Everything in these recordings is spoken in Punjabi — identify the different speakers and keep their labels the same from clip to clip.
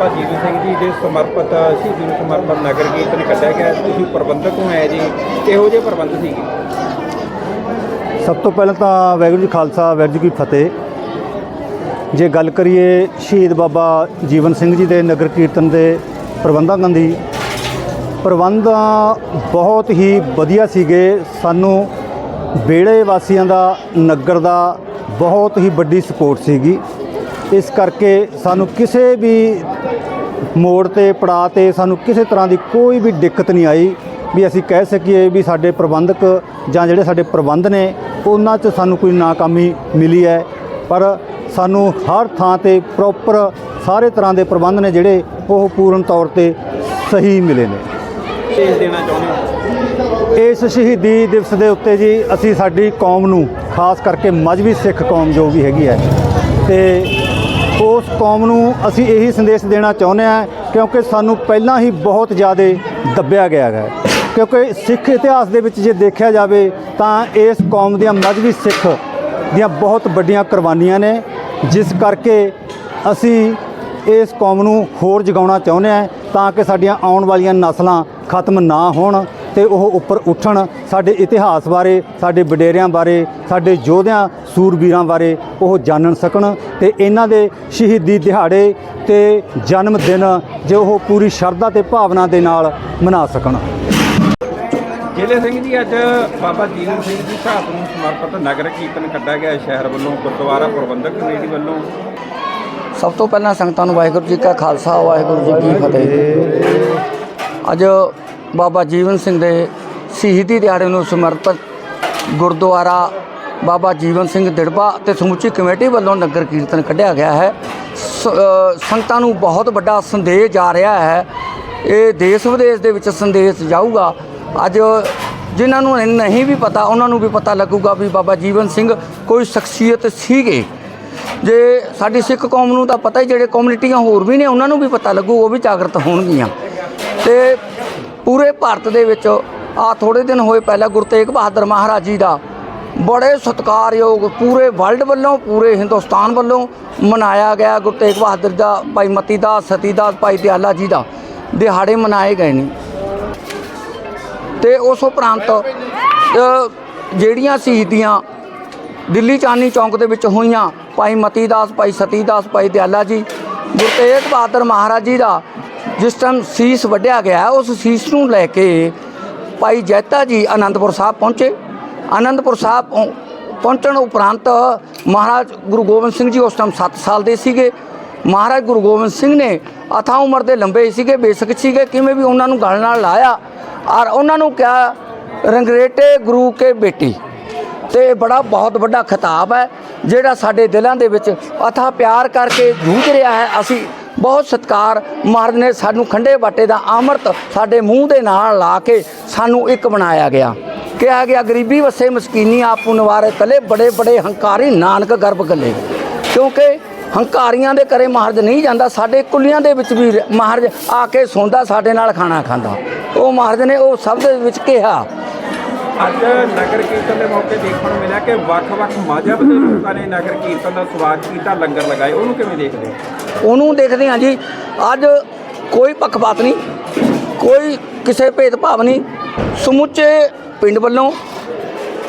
Speaker 1: ਬਾਬਾ ਜੀਵਨ ਸਿੰਘ ਜੀ ਦੇ ਸਮਰਪਿਤ, ਸ਼ਹੀਦੀ ਨੂੰ ਸਮਰਪਿਤ ਨਗਰ ਕੀਰਤਨ ਕੱਢਿਆ ਗਿਆ। ਤੁਸੀਂ ਪ੍ਰਬੰਧਕ ਹੋ ਆਏ ਜੀ। ਕਿਹੋ ਜਿਹੇ ਪ੍ਰਬੰਧ ਸੀਗੇ?
Speaker 2: ਸਭ ਤੋਂ ਪਹਿਲਾਂ ਤਾਂ ਵਾਹਿਗੁਰੂ ਜੀ ਖਾਲਸਾ, ਵਾਹਿਗੁਰੂ ਜੀ ਕੀ ਫਤਿਹ। ਜੇ ਗੱਲ ਕਰੀਏ ਸ਼ਹੀਦ ਬਾਬਾ ਜੀਵਨ ਸਿੰਘ ਜੀ ਦੇ ਨਗਰ ਕੀਰਤਨ ਦੇ ਪ੍ਰਬੰਧਕਾਂ ਦੀ, ਪ੍ਰਬੰਧ ਬਹੁਤ ਹੀ ਵਧੀਆ ਸੀਗੇ। ਸਾਨੂੰ ਬੇੜੇ ਵਾਸੀਆਂ ਦਾ, ਨਗਰ ਦਾ ਬਹੁਤ ਹੀ ਵੱਡੀ ਸਪੋਰਟ ਸੀਗੀ। ਇਸ ਕਰਕੇ ਸਾਨੂੰ ਕਿਸੇ ਵੀ ਮੋੜ ਤੇ ਪੜਾ ਤੇ ਸਾਨੂੰ ਕਿਸੇ ਤਰ੍ਹਾਂ ਦੀ ਕੋਈ ਵੀ ਦਿੱਕਤ ਨਹੀਂ ਆਈ ਵੀ ਅਸੀਂ ਕਹਿ ਸਕੀਏ ਵੀ ਸਾਡੇ ਪ੍ਰਬੰਧਕ ਜਾਂ ਜਿਹੜੇ ਸਾਡੇ ਪ੍ਰਬੰਧ ਨੇ ਉਹਨਾਂ 'ਚ ਸਾਨੂੰ ਕੋਈ ਨਾਕਾਮੀ ਮਿਲੀ ਹੈ। ਪਰ ਸਾਨੂੰ ਹਰ ਥਾਂ ਤੇ ਪ੍ਰੋਪਰ ਸਾਰੇ ਤਰ੍ਹਾਂ ਦੇ ਪ੍ਰਬੰਧ ਨੇ ਜਿਹੜੇ ਉਹ ਪੂਰਨ ਤੌਰ ਤੇ ਸਹੀ ਮਿਲੇ ਨੇ।
Speaker 1: ਦੇਣਾ ਚਾਹੁੰਦੇ
Speaker 2: ਇਸ ਸ਼ਹੀਦੀ ਦਿਵਸ ਦੇ ਉੱਤੇ ਜੀ ਅਸੀਂ ਸਾਡੀ ਕੌਮ ਨੂੰ ਖਾਸ ਕਰਕੇ ਮਜਬੀ ਸਿੱਖ ਕੌਮ ਜੋ ਵੀ ਹੈਗੀ ਹੈ ਤੇ ਉਸ ਕੌਮ ਨੂੰ ਅਸੀਂ ਇਹੀ ਸੰਦੇਸ਼ ਦੇਣਾ ਚਾਹੁੰਦੇ ਹਾਂ ਕਿਉਂਕਿ ਸਾਨੂੰ ਪਹਿਲਾਂ ਹੀ ਬਹੁਤ ਜ਼ਿਆਦਾ ਦੱਬਿਆ ਗਿਆ ਹੈ। ਕਿਉਂਕਿ ਸਿੱਖ ਇਤਿਹਾਸ ਦੇ ਵਿੱਚ ਜੇ ਦੇਖਿਆ ਜਾਵੇ ਤਾਂ ਇਸ ਕੌਮ ਦੀਆਂ ਮਜਬੀ ਸਿੱਖ ਦੀਆਂ ਬਹੁਤ ਵੱਡੀਆਂ ਕੁਰਬਾਨੀਆਂ ਨੇ। ਜਿਸ ਕਰਕੇ ਅਸੀਂ ਇਸ ਕੌਮ ਨੂੰ ਹੋਰ ਜਗਾਉਣਾ ਚਾਹੁੰਦੇ ਹਾਂ ਤਾਂ ਕਿ ਸਾਡੀਆਂ ਆਉਣ ਵਾਲੀਆਂ ਨਸਲਾਂ ਖਤਮ ਨਾ ਹੋਣ। ਤੇ ਉਹ ਉੱਪਰ ਉੱਠਣ ਸਾਡੇ ਇਤਿਹਾਸ ਬਾਰੇ ਸਾਡੇ ਵਡੇਰਿਆਂ ਬਾਰੇ ਸਾਡੇ ਯੋਧਿਆਂ ਸੂਰਬੀਰਾਂ ਬਾਰੇ ਉਹ ਜਾਣਨ ਸਕਣ ਤੇ ਇਹਨਾਂ ਦੇ ਸ਼ਹੀਦੀ ਦਿਹਾੜੇ ਤੇ ਜਨਮ ਦਿਨ ਜੋ ਉਹ ਪੂਰੀ ਸ਼ਰਧਾ ਤੇ ਭਾਵਨਾ ਦੇ ਨਾਲ ਮਨਾ ਸਕਣ।
Speaker 1: ਜੇਲੇ ਸਿੰਘ ਜੀ ਅੱਜ ਬਾਬਾ ਜੀਵਨ ਸਿੰਘ ਜੀ ਸ਼ਹਾਦਤ ਨੂੰ ਸਮਰਪਿਤ ਨਗਰ ਕੀਰਤਨ ਕੱਢਿਆ ਗਿਆ ਸ਼ਹਿਰ ਵੱਲੋਂ ਗੁਰਦੁਆਰਾ ਪ੍ਰਬੰਧਕ ਕਮੇਟੀ ਵੱਲੋਂ।
Speaker 3: ਸਭ ਤੋਂ ਪਹਿਲਾਂ ਸੰਗਤਾਂ ਨੂੰ ਵਾਹਿਗੁਰੂ ਜੀ ਕਾ ਖਾਲਸਾ ਵਾਹਿਗੁਰੂ ਜੀ ਕੀ ਫਤਿਹ। ਅੱਜ ਬਾਬਾ ਜੀਵਨ ਸਿੰਘ ਦੇ ਸ਼ਹੀਦੀ ਦਿਹਾੜੇ ਨੂੰ ਸਮਰਪਿਤ ਗੁਰਦੁਆਰਾ ਬਾਬਾ ਜੀਵਨ ਸਿੰਘ ਦਿੜਬਾ ਤੇ ਸਮੁੱਚੀ ਕਮੇਟੀ ਵੱਲੋਂ ਨਗਰ ਕੀਰਤਨ ਕੱਢਿਆ ਗਿਆ ਹੈ। ਸ- ਸੰਗਤਾਂ ਨੂੰ ਬਹੁਤ ਵੱਡਾ ਸੰਦੇਸ਼ ਜਾ ਰਿਹਾ ਹੈ। ਇਹ ਦੇਸ਼ ਵਿਦੇਸ਼ ਦੇ ਵਿੱਚ ਸੰਦੇਸ਼ ਜਾਊਗਾ। ਅੱਜ ਜਿਨ੍ਹਾਂ ਨੂੰ ਨਹੀਂ ਵੀ ਪਤਾ, ਉਹਨਾਂ ਨੂੰ ਵੀ ਪਤਾ ਲੱਗੂਗਾ ਵੀ ਬਾਬਾ ਜੀਵਨ ਸਿੰਘ ਕੋਈ ਸ਼ਖਸੀਅਤ ਸੀਗੇ। ਜੇ ਸਾਡੀ ਸਿੱਖ ਕੌਮ ਨੂੰ ਤਾਂ ਪਤਾ ਹੀ, ਜਿਹੜੇ ਕਮਿਊਨਿਟੀਆਂ ਹੋਰ ਵੀ ਨੇ, ਉਹਨਾਂ ਨੂੰ ਵੀ ਪਤਾ ਲੱਗੂ, ਉਹ ਵੀ ਜਾਗਰਤ ਹੋਣਗੀਆਂ। ਤੇ ਪੂਰੇ ਭਾਰਤ ਦੇ ਵਿੱਚ ਆ ਥੋੜੇ ਦਿਨ ਹੋਏ ਪਹਿਲਾਂ ਗੁਰੂ ਤੇਗ ਬਹਾਦਰ ਮਹਾਰਾਜ ਜੀ ਦਾ ਬੜੇ ਸਤਿਕਾਰਯੋਗ ਪੂਰੇ ਵਰਲਡ ਵੱਲੋਂ, ਪੂਰੇ ਹਿੰਦੁਸਤਾਨ ਵੱਲੋਂ ਮਨਾਇਆ ਗਿਆ ਗੁਰੂ ਤੇਗ ਬਹਾਦਰ ਦਾ, ਭਾਈ ਮਤੀ ਦਾਸ ਸਤੀ ਦਾਸ ਭਾਈ ਦਿਆਲਾ ਜੀ ਦਾ। ਦਿਹਾੜੇ ਮਨਾਏ ਗਏ ਨੇ। ਤੇ ਉਸ ਉਪਰੰਤ ਜਿਹੜੀਆਂ ਸ਼ਹੀਦੀਆਂ ਦਿੱਲੀ ਚਾਂਦਨੀ ਚੌਂਕ ਦੇ ਵਿੱਚ ਹੋਈਆਂ, ਭਾਈ ਮਤੀ ਦਾਸ, ਭਾਈ ਸਤੀ ਦਾਸ, ਭਾਈ ਦਿਆਲਾ ਜੀ, ਗੁਰੂ ਤੇਗ ਬਹਾਦਰ ਮਹਾਰਾਜ ਜੀ ਦਾ ਜਿਸ ਟਾਈਮ ਸੀਸ ਵੱਢਿਆ ਗਿਆ, ਉਸ ਸੀਸ ਨੂੰ ਲੈ ਕੇ ਭਾਈ ਜੈਤਾ ਜੀ ਆਨੰਦਪੁਰ ਸਾਹਿਬ ਪਹੁੰਚੇ। ਆਨੰਦਪੁਰ ਸਾਹਿਬ ਪਹੁੰ- ਪਹੁੰਚਣ ਉਪਰੰਤ ਮਹਾਰਾਜ ਗੁਰੂ ਗੋਬਿੰਦ ਸਿੰਘ ਜੀ ਉਸ ਟਾਈਮ 7 ਸਾਲ ਦੇ ਸੀਗੇ। ਮਹਾਰਾਜ ਗੁਰੂ ਗੋਬਿੰਦ ਸਿੰਘ ਨੇ ਅਥਾਹ ਉਮਰ ਦੇ ਲੰਬੇ ਸੀਗੇ, ਬੇਸ਼ੱਕ ਸੀਗੇ, ਕਿਵੇਂ ਵੀ ਉਹਨਾਂ ਨੂੰ ਗਲ ਨਾਲ ਲਾਇਆ ਔਰ ਉਹਨਾਂ ਨੂੰ ਕਿਹਾ, ਰੰਗਰੇਟੇ ਗੁਰੂ ਕੇ ਬੇਟੀ। ਤੇ ਬੜਾ, ਬਹੁਤ ਵੱਡਾ ਖਿਤਾਬ ਹੈ, ਜਿਹੜਾ ਸਾਡੇ ਦਿਲਾਂ ਦੇ ਵਿੱਚ ਅਥਾ ਪਿਆਰ ਕਰਕੇ ਜੂਝ ਰਿਹਾ ਹੈ। ਅਸੀਂ ਬਹੁਤ ਸਤਿਕਾਰ ਮਹਾਰਾਜ ਨੇ ਸਾਨੂੰ ਖੰਡੇ ਬਾਟੇ ਦਾ ਅੰਮ੍ਰਿਤ ਸਾਡੇ ਮੂੰਹ ਦੇ ਨਾਲ ਲਾ ਕੇ ਸਾਨੂੰ ਇੱਕ ਬਣਾਇਆ ਗਿਆ। ਕਿਹਾ ਗਿਆ, ਗਰੀਬੀ ਵਸੇ ਮਸਕੀਨੀ, ਆਪੂ ਨਵਾਰੇ ਤਲੇ ਬੜੇ ਬੜੇ ਹੰਕਾਰੀ, ਨਾਨਕ ਗਰਭ ਗੱਲੇ ਕਿਉਂਕਿ ਹੰਕਾਰੀਆਂ ਦੇ ਘਰੇ ਮਹਾਰਾਜ ਨਹੀਂ ਜਾਂਦਾ, ਸਾਡੇ ਕੁੱਲੀਆਂ ਦੇ ਵਿੱਚ ਵੀ ਮਹਾਰਾਜ ਆ ਕੇ ਸੌਂਦਾ, ਸਾਡੇ ਨਾਲ ਖਾਣਾ ਖਾਂਦਾ। ਉਹ ਮਹਾਰਾਜ ਨੇ ਉਹ ਸਭ ਦੇ ਵਿੱਚ ਕਿਹਾ
Speaker 1: ਅੱਜ ਨਗਰ ਕੀਰਤਨ ਦੇ ਮੌਕੇ ਦੇਖਣ ਨੂੰ ਮਿਲਿਆ ਕਿ ਵੱਖ-ਵੱਖ ਮਜ਼ਹਬ ਦੇ ਲੋਕਾਂ ਨੇ ਨਗਰ ਕੀਰਤਨ ਦਾ ਸਵਾਗਤ ਕੀਤਾ, ਲੰਗਰ ਲਗਾਏ। ਉਹਨੂੰ ਕਿਵੇਂ ਦੇਖਦੇ ਹੋ?
Speaker 3: ਉਹਨੂੰ ਦੇਖਦੇ ਹਾਂ ਜੀ। ਅੱਜ ਕੋਈ ਪੱਖਪਾਤ ਨਹੀਂ, ਕੋਈ ਕਿਸੇ ਭੇਦਭਾਵ ਨਹੀਂ। ਸਮੁੱਚੇ ਪਿੰਡ ਵੱਲੋਂ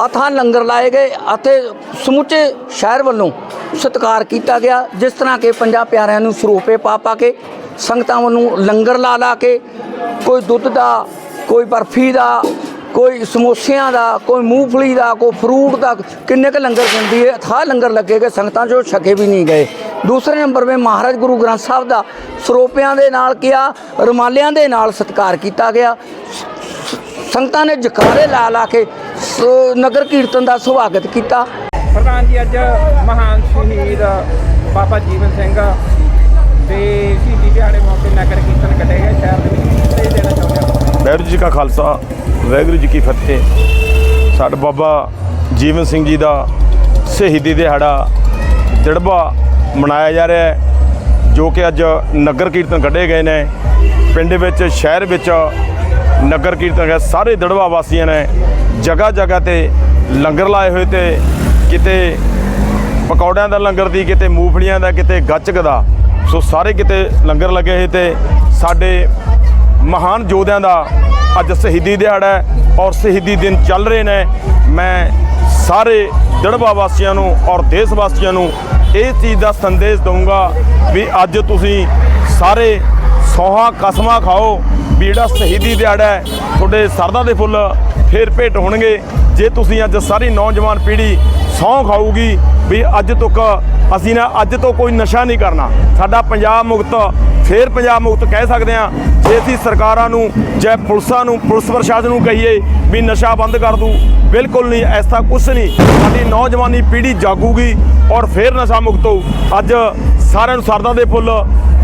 Speaker 3: ਅਥਾਹ ਲੰਗਰ ਲਾਏ ਗਏ ਅਤੇ ਸਮੁੱਚੇ ਸ਼ਹਿਰ ਵੱਲੋਂ ਸਤਿਕਾਰ ਕੀਤਾ ਗਿਆ, ਜਿਸ ਤਰ੍ਹਾਂ ਕਿ ਪੰਜਾਂ ਪਿਆਰਿਆਂ ਨੂੰ ਸਰੂਪੇ ਪਾ ਪਾ ਕੇ, ਸੰਗਤਾਂ ਵੱਲੋਂ ਲੰਗਰ ਲਾ ਲਾ ਕੇ, ਕੋਈ ਦੁੱਧ ਦਾ, ਕੋਈ ਬਰਫੀ ਦਾ ਕੋਈ ਸਮੋਸਿਆਂ ਦਾ ਕੋਈ ਮੂੰਗਫਲੀ ਦਾ ਕੋਈ ਫਰੂਟ ਦਾ ਕਿੰਨੇ ਕ ਲੰਗਰ ਦਿੰਦੀ ਹੈ ਅਥਾਹ ਲੰਗਰ ਲੱਗੇ ਗਏ ਸੰਗਤਾਂ ਜੋ ਛਕੇ ਵੀ ਨਹੀਂ ਗਏ। ਦੂਸਰੇ ਨੰਬਰ 'ਤੇ ਮਹਾਰਾਜ ਗੁਰੂ ਗ੍ਰੰਥ ਸਾਹਿਬ ਦਾ ਸਰੋਪਿਆਂ ਦੇ ਨਾਲ ਕਿਹਾ ਰੁਮਾਲਿਆਂ ਦੇ ਨਾਲ ਸਤਿਕਾਰ ਕੀਤਾ ਗਿਆ। ਸੰਗਤਾਂ ਨੇ ਜਕਾਰੇ ਲਾ ਲਾ ਕੇ ਸ- ਨਗਰ ਕੀਰਤਨ ਦਾ ਸੁਭਾਗਤ ਕੀਤਾ।
Speaker 1: ਪ੍ਰਧਾਨ ਜੀ ਅੱਜ ਮਹਾਨ ਸ਼ਹੀਦ ਬਾਬਾ ਜੀਵਨ ਸਿੰਘ ਦੇ ਸ਼ਹੀਦੀ ਦਿਹਾੜੇ ਮੌਕੇ ਨਗਰ ਕੀਰਤਨ ਕੱਢਿਆ ਗਿਆ ਸ਼ਹਿਰ ਦੇ ਵਿੱਚ ਦੇਣਾ ਚਾਹੁੰਦੇ ਹੋ?
Speaker 4: ਵਾਹਿਗੁਰੂ ਜੀ ਕਾ ਖਾਲਸਾ ਵਾਹਿਗੁਰੂ ਜੀ ਕੀ ਫਤਿਹ। ਸਾਡੇ ਬਾਬਾ ਜੀਵਨ ਸਿੰਘ ਜੀ ਦਾ ਸ਼ਹੀਦੀ ਦਿਹਾੜਾ ਦਿੜਬਾ ਮਨਾਇਆ ਜਾ ਰਿਹਾ ਹੈ, ਜੋ ਕਿ ਅੱਜ ਨਗਰ ਕੀਰਤਨ ਕੱਢੇ ਗਏ ਨੇ। ਪਿੰਡ ਵਿੱਚ, ਸ਼ਹਿਰ ਵਿੱਚ ਨਗਰ ਕੀਰਤਨ ਹੈ, ਸਾਰੇ ਦਿੜਬਾ ਵਾਸੀਆਂ ਨੇ ਜਗ੍ਹਾ ਜਗ੍ਹਾ ਤੇ ਲੰਗਰ ਲਾਏ ਹੋਏ ਤੇ ਕਿਤੇ ਪਕੌੜਿਆਂ ਦਾ ਲੰਗਰ ਦੀ, ਕਿਤੇ ਮੂੰਗਫਲੀਆਂ ਦਾ, ਕਿਤੇ ਗੱਚਕ ਦਾ। ਸੋ ਸਾਰੇ ਕਿਤੇ ਲੰਗਰ ਲੱਗੇ ਹੋਏ ਤੇ ਸਾਡੇ ਮਹਾਨ ਯੋਧਿਆਂ ਦਾ ਅੱਜ ਸ਼ਹੀਦੀ ਦਿਹਾੜਾ ਹੈ ਔਰ ਸ਼ਹੀਦੀ ਦਿਨ ਚੱਲ ਰਹੇ ਨੇ। ਮੈਂ ਸਾਰੇ ਦੜਬਾ ਵਾਸੀਆਂ ਨੂੰ ਔਰ ਦੇਸ਼ ਵਾਸੀਆਂ ਨੂੰ ਇਹ ਚੀਜ਼ ਦਾ ਸੰਦੇਸ਼ ਦਊਂਗਾ ਵੀ ਅੱਜ ਤੁਸੀਂ ਸਾਰੇ ਸੌਹਾਂ ਕਸਮਾਂ ਖਾਓ ਵੀ ਜਿਹੜਾ ਸ਼ਹੀਦੀ ਦਿਹਾੜਾ ਹੈ, ਤੁਹਾਡੇ ਸਰਦਾ ਦੇ ਫੁੱਲ ਫੇਰ ਭੇਟ ਹੋਣਗੇ। ਜੇ ਤੁਸੀਂ ਅੱਜ ਸਾਰੀ ਨੌਜਵਾਨ ਪੀੜ੍ਹੀ ਸਹੁੰ ਖਾਊਗੀ ਵੀ ਅੱਜ ਤੱਕ ਅਸੀਂ ਨਾ ਅੱਜ ਤੋਂ ਕੋਈ ਨਸ਼ਾ ਨਹੀਂ ਕਰਨਾ। ਸਾਡਾ ਪੰਜਾਬ ਮੁਕਤ, ਫੇਰ ਪੰਜਾਬ ਮੁਕਤ ਕਹਿ ਸਕਦੇ ਹਾਂ। ਜੇ ਅਸੀਂ ਸਰਕਾਰਾਂ ਨੂੰ ਜਾਂ ਪੁਲਿਸਾਂ ਨੂੰ, ਪੁਲਿਸ ਪ੍ਰਸ਼ਾਸਨ ਨੂੰ ਕਹੀਏ ਵੀ ਨਸ਼ਾ ਬੰਦ ਕਰ ਦੂ, ਬਿਲਕੁਲ ਨਹੀਂ ਐਸਾ ਕੁਝ ਨਹੀਂ। ਸਾਡੀ ਨੌਜਵਾਨੀ ਪੀੜ੍ਹੀ ਜਾਗੂਗੀ ਔਰ ਫੇਰ ਨਸ਼ਾ ਮੁਕਤ ਹੋਊ। ਅੱਜ ਸਾਰਿਆਂ ਨੂੰ ਸਰਦਾ ਦੇ ਫੁੱਲ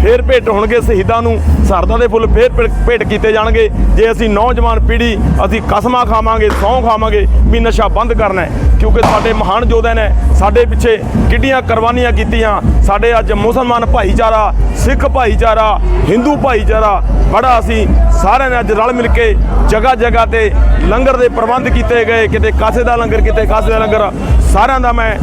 Speaker 4: ਫੇਰ ਭੇਟ ਹੋਣਗੇ ਸ਼ਹੀਦਾਂ ਨੂੰ ਸਰਦਾ ਦੇ ਫੁੱਲ ਫੇਰ ਭੇ- ਭੇਟ ਕੀਤੇ ਜਾਣਗੇ। ਜੇ ਅਸੀਂ ਨੌਜਵਾਨ ਪੀੜ੍ਹੀ, ਅਸੀਂ ਕਸਮਾਂ ਖਾਵਾਂਗੇ, ਸੌਂ ਖਾਵਾਂਗੇ, ਵੀ ਨਸ਼ਾ ਬੰਦ ਕਰਨਾ ਹੈ। ਕਿਉਂਕਿ ਸਾਡੇ ਮਹਾਨ ਯੋਧਿਆਂ ਨੇ ਸਾਡੇ ਪਿੱਛੇ ਕਿੱਡੀਆਂ ਕੁਰਬਾਨੀਆਂ ਕੀਤੀਆਂ। ਸਾਡੇ ਅੱਜ ਮੁਸਲਮਾਨ ਭਾਈਚਾਰਾ, ਸਿੱਖ ਭਾਈਚਾਰਾ, ਹਿੰਦੂ ਭਾਈਚਾਰਾ, ਬੜਾ ਅਸੀਂ ਸਾਰਿਆਂ ਨੇ ਅੱਜ ਰਲ ਮਿਲ ਕੇ ਜਗ੍ਹਾ ਜਗ੍ਹਾ ਤੇ ਲੰਗਰ ਦੇ ਪ੍ਰਬੰਧ ਕੀਤੇ ਗਏ। ਕਿਤੇ ਕਾਸੇ ਦਾ ਲੰਗਰ, ਕਿਤੇ ਕਾਸੇ ਦਾ ਲੰਗਰ। ਸਾਰਿਆਂ ਦਾ ਮੈਂ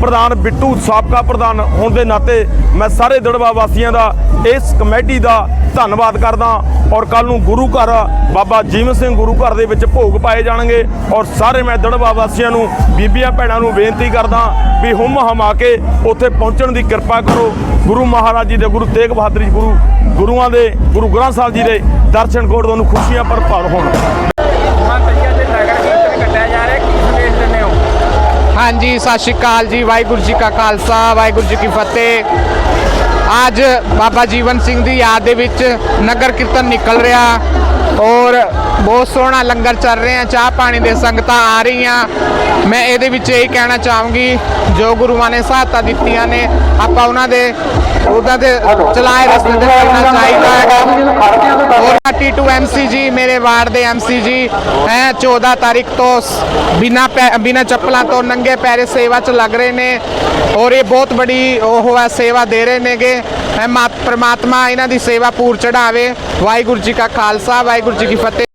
Speaker 4: ਪ੍ਰਧਾਨ ਬਿੱਟੂ ਸਾਬਕਾ ਪ੍ਰਧਾਨ ਹੋਣ ਦੇ ਨਾਤੇ ਮੈਂ ਸਾਰੇ ਦੜਵਾ ਵਾਸੀਆਂ ਦਾ, ਇਸ ਕਮੇਟੀ ਦਾ ਧੰਨਵਾਦ ਕਰਦਾ ਔਰ ਕੱਲ ਨੂੰ ਗੁਰੂ ਘਰ, ਬਾਬਾ ਜੀਵਨ ਸਿੰਘ ਗੁਰੂ ਘਰ ਦੇ ਵਿੱਚ ਭੋਗ ਪਾਏ ਜਾਣਗੇ ਔਰ ਸਾਰੇ ਮੈਂ ਦੜਵਾ ਵਾਸੀਆਂ ਨੂੰ, ਬੀਬੀਆਂ ਭੈਣਾਂ ਨੂੰ ਬੇਨਤੀ ਕਰਦਾ ਵੀ ਹੁਮ ਹਮਾ ਕੇ ਉੱਥੇ ਪਹੁੰਚਣ ਦੀ ਕਿਰਪਾ ਕਰੋ। ਗੁਰੂ ਮਹਾਰਾਜ ਜੀ ਦੇ, ਗੁਰੂ ਤੇਗ ਬਹਾਦਰ ਜੀ, ਗੁਰੂ ਗੁਰੂਆਂ ਦੇ, ਗੁਰੂ ਗ੍ਰੰਥ ਸਾਹਿਬ ਜੀ ਦੇ ਦਰਸ਼ਨ ਕੋਟ ਤੁਹਾਨੂੰ ਖੁਸ਼ੀਆਂ ਭਰਪੂਰ ਹੋਣ
Speaker 1: ਮਹੰਤਰੀਆਂ ਦੇ ਨਗਰ ਕੀਰਤਨ ਕੱਢਿਆ ਜਾ ਰਿਹਾ ਕੀ ਸੰਦੇਸ਼ ਦਿੰਦੇ ਹੋ
Speaker 5: ਹਾਂਜੀ, ਸਤਿ ਸ਼੍ਰੀ ਅਕਾਲ ਜੀ, ਵਾਹਿਗੁਰੂ ਜੀ ਕਾ ਖਾਲਸਾ, ਵਾਹਿਗੁਰੂ ਜੀ ਕੀ ਫਤਿਹ। ਅੱਜ ਬਾਬਾ ਜੀਵਨ ਸਿੰਘ ਦੀ ਯਾਦ ਦੇ ਵਿੱਚ ਨਗਰ ਕੀਰਤਨ ਨਿਕਲ ਰਿਹਾ ਔਰ ਬਹੁਤ ਸੋਹਣਾ ਲੰਗਰ ਚੱਲ ਰਿਹਾ ਚਾਹ ਪਾਣੀ ਦੇ ਸੰਗਤਾਂ ਆ ਰਹੀਆਂ। ਮੈਂ ਇਹਦੇ ਵਿੱਚ ਇਹ ਕਹਿਣਾ ਚਾਹੂੰਗੀ, ਜੋ ਗੁਰੂਆਂ ਨੇ ਸਹਾਇਤਾ ਦਿੱਤੀਆਂ ਨੇ, ਆਪਾਂ ਉਹਨਾਂ ਦੇ ਉਹਨਾਂ ਦੇ ਚਲਾਏ ਰਸਤੇ ਤੇ ਚੱਲਣਾ ਚਾਹੀਦਾ ਹੈਗਾ ਔਰ T2 MC ਜੀ, ਮੇਰੇ ਵਾਰਡ ਦੇ MC ਜੀ, ਹੈ 14 ਤਾਰੀਖ ਤੋਂ ਬਿਨਾ ਬਿਨਾ ਚੱਪਲਾਂ ਤੋਂ ਨੰਗੇ ਪੈਰੇ ਸੇਵਾ 'ਚ ਲੱਗ ਰਹੇ ਨੇ। ਔਰ ਇਹ ਬਹੁਤ ਬੜੀ ਉਹ ਹੈ, ਸੇਵਾ ਦੇ ਰਹੇ ਨੇਗੇ। ਹੈ ਮਾਤ ਪ੍ਰਮਾਤਮਾ ਇਹਨਾਂ ਦੀ ਸੇਵਾ ਪੂਰ ਚੜਾਵੇ। ਵਾਹਿਗੁਰੂ ਜੀ ਕਾ ਖਾਲਸਾ, ਵਾਹਿਗੁਰੂ ਜੀ ਕੀ ਫਤਿਹ।